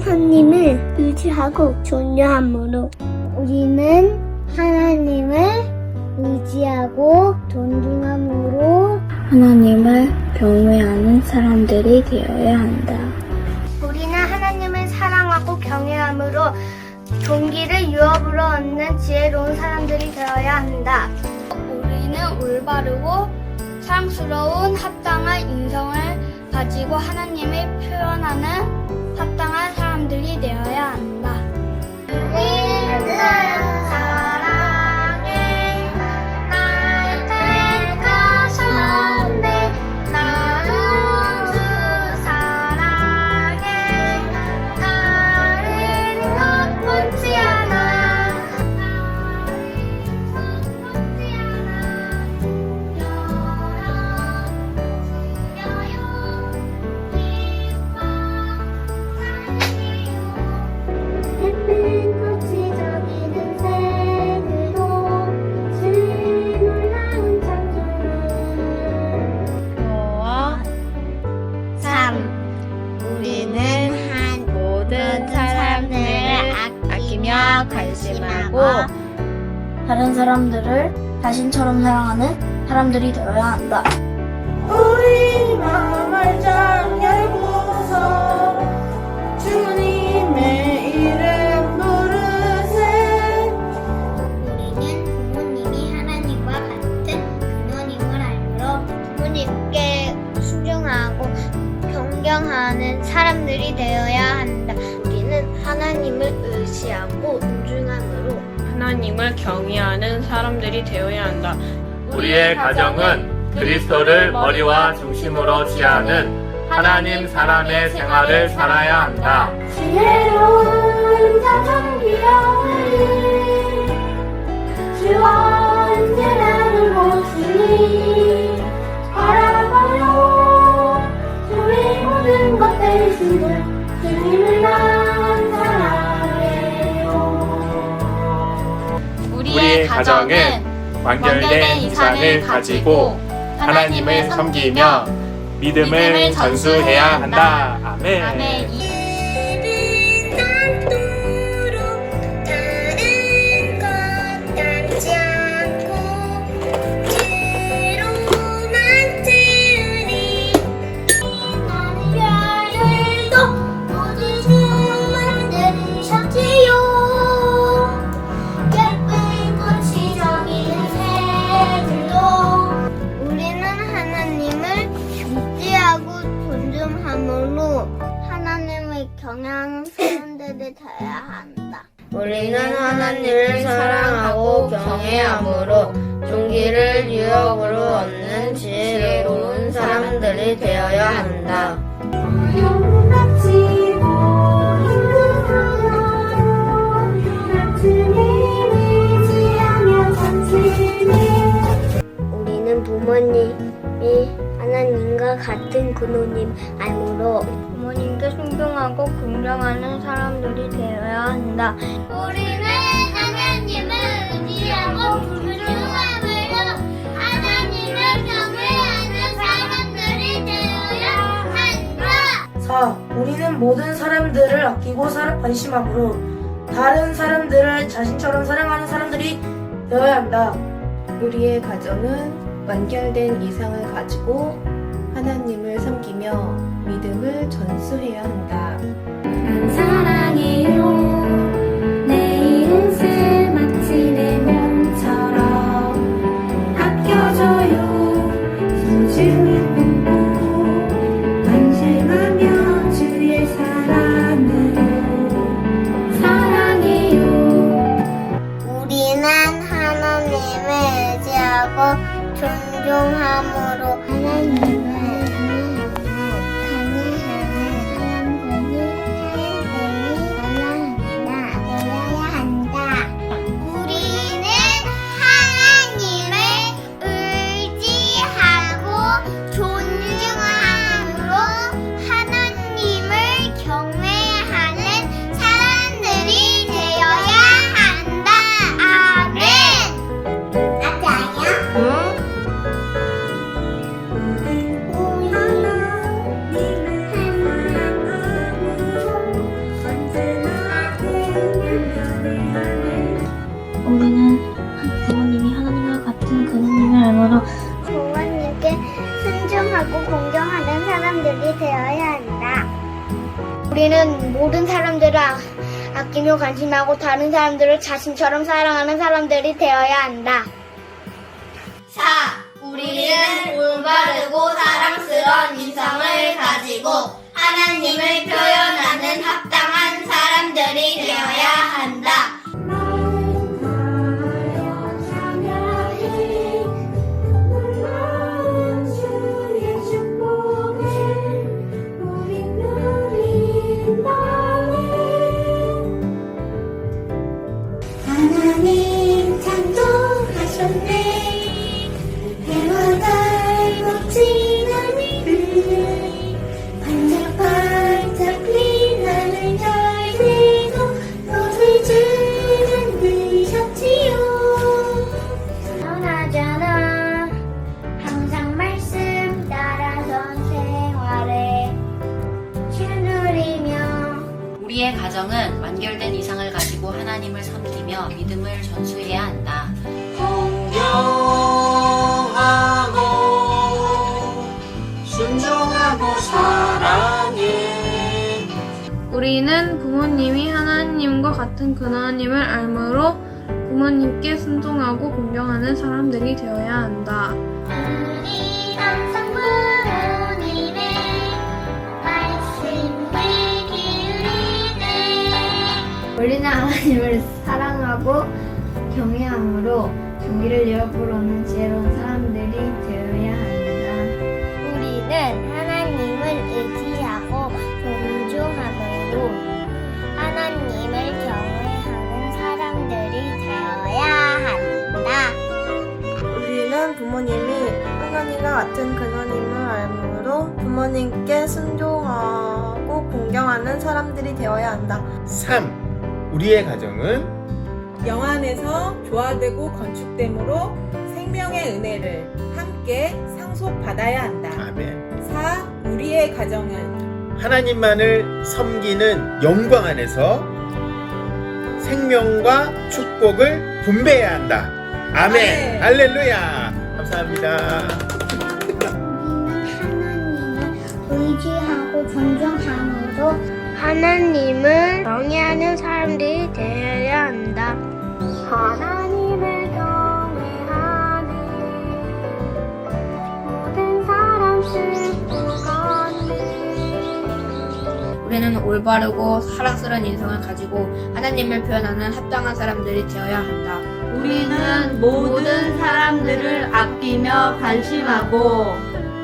하나님을 의지하고 존경함으로 우리는 하나님을 의지하고 존중함으로 하나님을 경외하는 사람들이 되어야 한다. 우리는 하나님을 사랑하고 경외함으로 종기를 유업으로 얻는 지혜로운 사람들이 되어야 한다. 우리는 올바르고 사랑스러운 합당한 인성을 가지고 하나님을 표현하는 합당한 사람들이 되어야 한다. 사람들을 자신처럼 사랑하는 사람들이 되어야 한다. 되어야 한다. 우리의 가정은 그리스도를 머리와 중심으로 취하는 하나님 사람의 생활을 살아야 한다. 지혜로운 자정 귀여우니 주와 언제라는 곳이니 바라보요 주의 모든 것 대신을 주님을 난 사랑해요 우리의 가정은 완결된 이상을 가지고 하나님을 섬기며 믿음을 전수해야 한다. 아멘. 사람들이 되어야 한다. 우리는 하나님을 사랑하고 경외함으로 종기를 유업으로 얻는 지혜로운 사람들이 되어야 한다. 우리는 부모님이 하나님과 같은 근호님 알므로 부모님께 순종하고 긍정하는 한다. 우리는 하나님을 의지하고 존중함으로 하나님을 경외하는 사람들이 되어야 한다. 4. 우리는 모든 사람들을 아끼고 사- 관심함으로 다른 사람들을 자신처럼 사랑하는 사람들이 되어야 한다 우리의 가정은 완결된 이상을 가지고 하나님을 섬기며 믿음을 전수해야 한다. 우리는 부모님이 하나님과 같은 그분님을 알므로 부모님께 순종하고 공경하는 사람들이 되어야 한다. 우리는 모든 사람들을 아- 아끼며 관심하고 다른 사람들을 자신처럼 사랑하는 사람들이 되어야 한다. 4. 우리는 올바르고 사랑스러운 인성을 믿음을 전수해야 한다. 공경하고 순종하고 사랑해 우리는 부모님이 하나님과 같은 그 하나님을 알므로 부모님께 순종하고 공경하는 사람들이 되어야 한다. 우리는 하나님을 사랑하고 경외함으로 종기를 잃어버리는 지혜로운 사람들이 되어야 한다. 우리는 하나님을 의지하고 존중함으로 하나님을 경외하는 사람들이 되어야 한다. 우리는 부모님이 하나님과 같은 그녀님을 알므로 부모님께 순종하고 공경하는 사람들이 되어야 한다. 3. 우리의 가정은 영 안에서 조화되고 건축되므로 생명의 은혜를 함께 상속받아야 한다. 아멘. 4. 우리의 가정은 하나님만을 섬기는 영광 안에서 생명과 축복을 분배해야 한다. 아멘. 아멘. 할렐루야. 감사합니다. 우리는 하나님을 의지하고 존중함으로 하나님을 경외하는 사람들이 되어야 한다. 하나님을 경외하는 모든 사람 슬퍼가네. 우리는 올바르고 사랑스러운 인성을 가지고 하나님을 표현하는 합당한 사람들이 되어야 한다. 우리는 모든 사람들을 아끼며 관심하고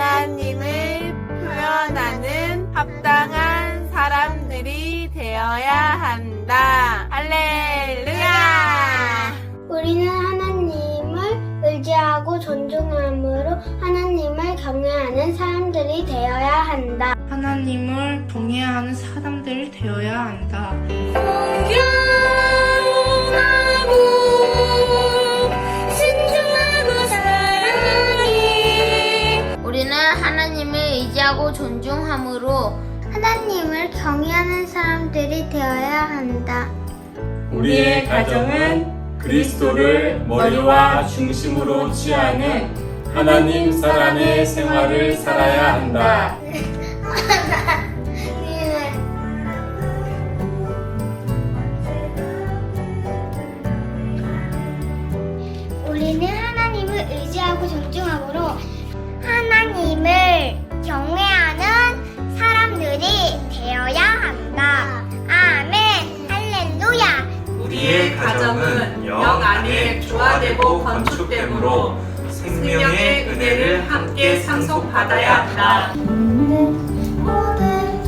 하나님을 표현하는 합당한 사람들이 되어야 한다. 할렐루야! 우리는 하나님을 의지하고 존중함으로 하나님을 경외하는 사람들이 되어야 한다. 하나님을 경외하는 사람들이 되어야 한다. 순종하고 하나님을 의지하고 존중함으로 하나님을 경외하는 사람들이 되어야 한다. 우리의 가정은 그리스도를 머리와 중심으로 취하는 하나님 사랑의 생활을 살아야 한다. 우리는 하나님을 의지하고 존중함으로 하나님을 경외하는 사람들이 되어야 한다. 아멘. 할렐루야. 우리의 가정은 영 안에 조화되고 건축되므로 생명의 은혜를 함께 상속받아야 한다. 위에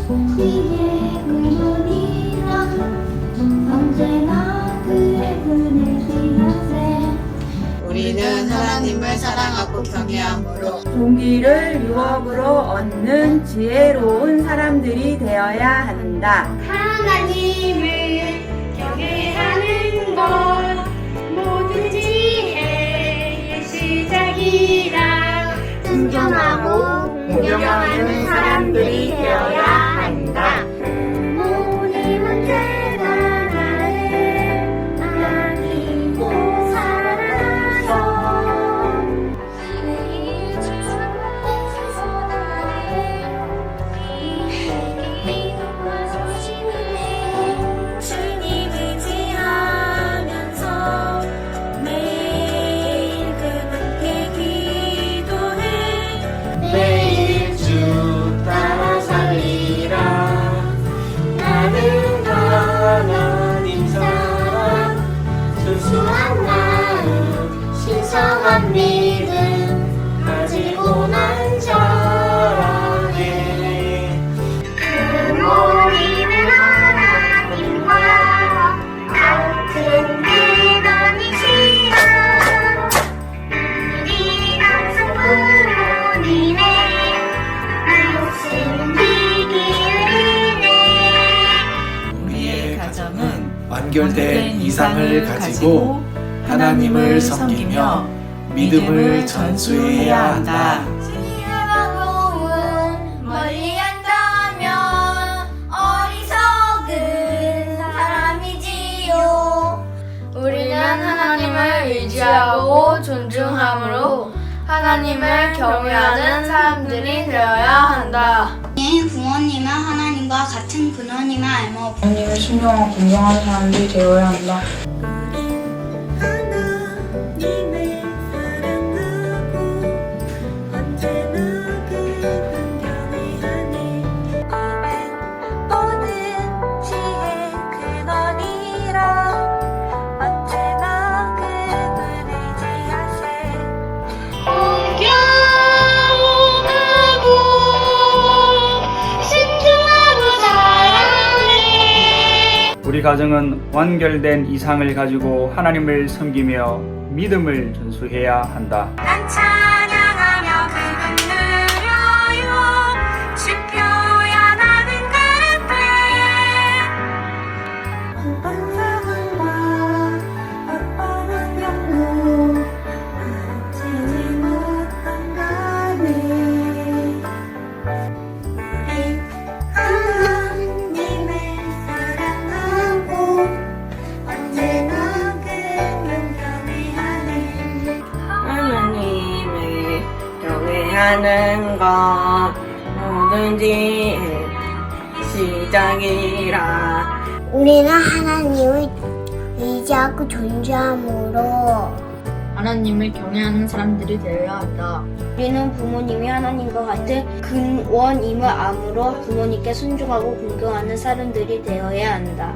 그 존중하고 경외함으로 종기를 유업으로 얻는 지혜로운 사람들이 되어야 한다. 하나님을 경외하는 것 모든 지혜의 시작이라 순종하고 공경하는 사람들이 되어야 한다. 신성한 믿음 가지고 난 자랑해 부모님은 하나님과 같은 근원이시라 우리 같은 부모님의 말씀 지키는 우리의 가정은 완결된 이상을 가지고 하나님을 섬기며 믿음을 전수해야 한다. 바라보은 멀리 한다면 어리석은 사람이지요. 우리는 하나님을 의지하고 존중함으로 하나님을 경외하는 사람들이 되어야 한다. 부모님은 하나님과 같은 근원임을 알고 하나님을 순종하고 공경하는 사람들이 되어야 한다. 모든 우리 가정은 완결된 이상을 가지고 하나님을 섬기며 믿음을 전수해야 한다. 난찬 우리는 하나님을 의지하고 존중함으로 하나님을 경외하는 사람들이 되어야 한다. 우리는 부모님이 하나님과 같은 근원임을 암으로 부모님께 순종하고 공경하는 사람들이 되어야 한다.